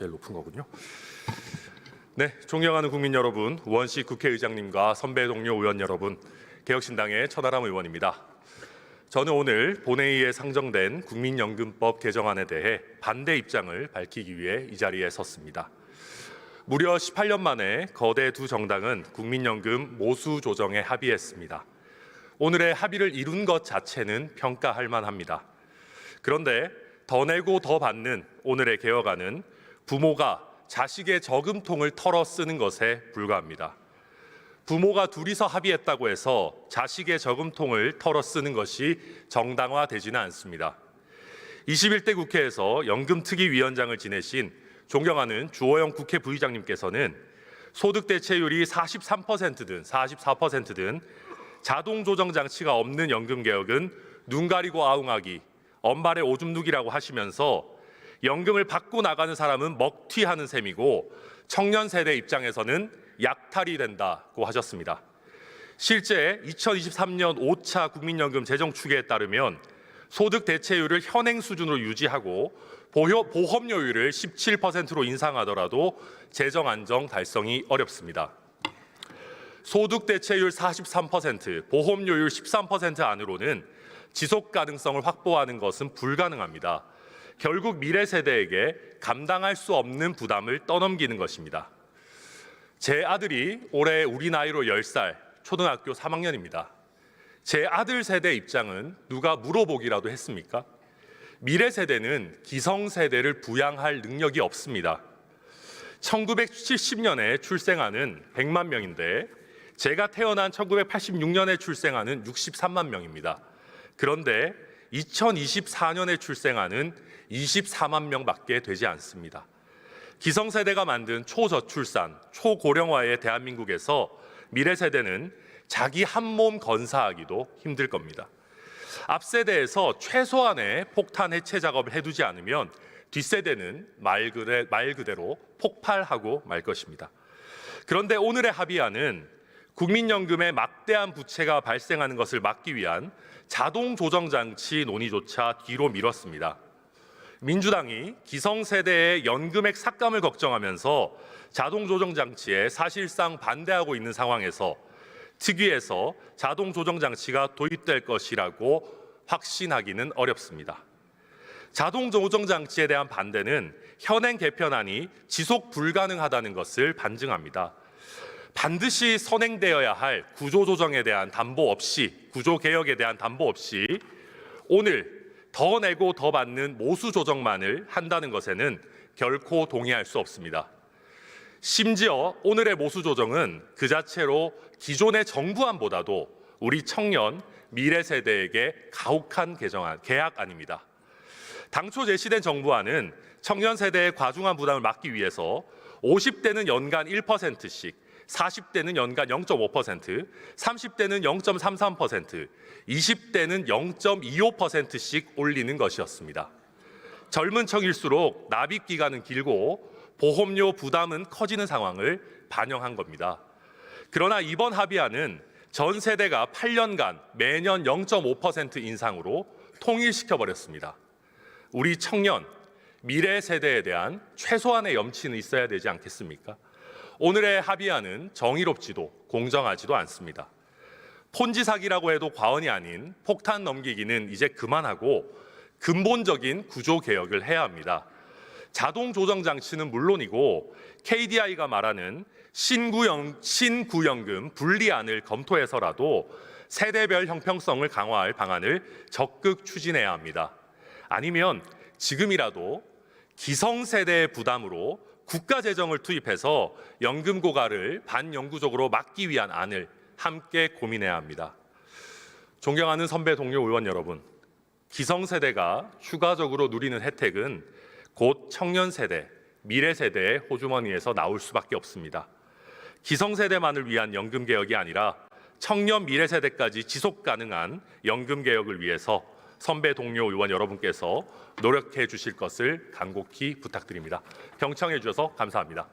제일 높은 거군요. 네, 존경하는 국민 여러분, 우원식 국회의장님과 선배 동료 의원 여러분, 개혁신당의 천하람 의원입니다. 저는 오늘 본회의에 상정된 국민연금법 개정안에 대해 반대 입장을 밝히기 위해 이 자리에 섰습니다. 무려 18년 만에 거대 두 정당은 국민연금 모수 조정에 합의했습니다. 오늘의 합의를 이룬 것 자체는 평가할 만합니다. 그런데 더 내고 더 받는 오늘의 개혁안은 부모가 자식의 저금통을 털어 쓰는 것에 불과합니다. 부모가 둘이서 합의했다고 해서 자식의 저금통을 털어 쓰는 것이 정당화되지는 않습니다. 21대 국회에서 연금특위위원장을 지내신 존경하는 주호영 국회 부의장님께서는 소득 대체율이 43%든 44%든 자동 조정 장치가 없는 연금 개혁은 눈 가리고 아웅하기, 엄발의 오줌 누기라고 하시면서 연금을 받고 나가는 사람은 먹튀하는 셈이고 청년 세대 입장에서는 약탈이 된다고 하셨습니다. 실제 2023년 5차 국민연금 재정 추계에 따르면 소득 대체율을 현행 수준으로 유지하고 보험료율을 17%로 인상하더라도 재정 안정 달성이 어렵습니다. 소득 대체율 43%, 보험료율 13% 안으로는 지속 가능성을 확보하는 것은 불가능합니다. 결국 미래 세대에게 감당할 수 없는 부담을 떠넘기는 것입니다. 제 아들이 올해 우리 나이로 10살, 초등학교 3학년입니다. 제 아들 세대 입장은 누가 물어보기라도 했습니까? 미래 세대는 기성 세대를 부양할 능력이 없습니다. 1970년에 출생하는 100만 명인데 제가 태어난 1986년에 출생하는 63만 명입니다. 그런데 2024년에 출생하는 24만 명밖에 되지 않습니다. 기성세대가 만든 초저출산, 초고령화의 대한민국에서 미래 세대는 자기 한 몸 건사하기도 힘들 겁니다. 앞 세대에서 최소한의 폭탄 해체 작업을 해두지 않으면 뒷세대는 말, 그대, 말 그대로 폭발하고 말 것입니다. 그런데 오늘의 합의안은 국민연금의 막대한 부채가 발생하는 것을 막기 위한 자동 조정 장치 논의조차 뒤로 미뤘습니다. 민주당이 기성세대의 연금액 삭감을 걱정하면서 자동 조정 장치에 사실상 반대하고 있는 상황에서 특위에서 자동 조정 장치가 도입될 것이라고 확신하기는 어렵습니다. 자동 조정 장치에 대한 반대는 현행 개편안이 지속 불가능하다는 것을 반증합니다. 반드시 선행되어야 할 구조 조정에 대한 담보 없이 구조 개혁에 대한 담보 없이 오늘 더 내고 더 받는 모수 조정만을 한다는 것에는 결코 동의할 수 없습니다. 심지어 오늘의 모수 조정은 그 자체로 기존의 정부안보다도 우리 청년 미래 세대에게 가혹한 개정안 계약안입니다. 당초 제시된 정부안은 청년 세대의 과중한 부담을 막기 위해서 50대는 연간 1%씩, 40대는 연간 0.5%, 30대는 0.33%, 20대는 0.25%씩 올리는 것이었습니다. 젊은 층일수록 납입 기간은 길고 보험료 부담은 커지는 상황을 반영한 겁니다. 그러나 이번 합의안은 전 세대가 8년간 매년 0.5% 인상으로 통일시켜 버렸습니다. 우리 청년, 미래 세대에 대한 최소한의 염치는 있어야 되지 않겠습니까? 오늘의 합의안은 정의롭지도 공정하지도 않습니다. 폰지 사기라고 해도 과언이 아닌 폭탄 넘기기는 이제 그만하고 근본적인 구조 개혁을 해야 합니다. 자동 조정 장치는 물론이고 KDI가 말하는 신구연, 신구연금 분리안을 검토해서라도 세대별 형평성을 강화할 방안을 적극 추진해야 합니다. 아니면 지금이라도 기성세대의 부담으로 국가 재정을 투입해서 연금 고갈을 반영구적으로 막기 위한 안을 함께 고민해야 합니다. 존경하는 선배 동료 의원 여러분, 기성세대가 추가적으로 누리는 혜택은 곧 청년 세대, 미래 세대의 호주머니에서 나올 수밖에 없습니다. 기성세대만을 위한 연금 개혁이 아니라 청년 미래 세대까지 지속 가능한 연금 개혁을 위해서 선배 동료 의원 여러분께서 노력해 주실 것을 간곡히 부탁드립니다. 경청해 주셔서 감사합니다.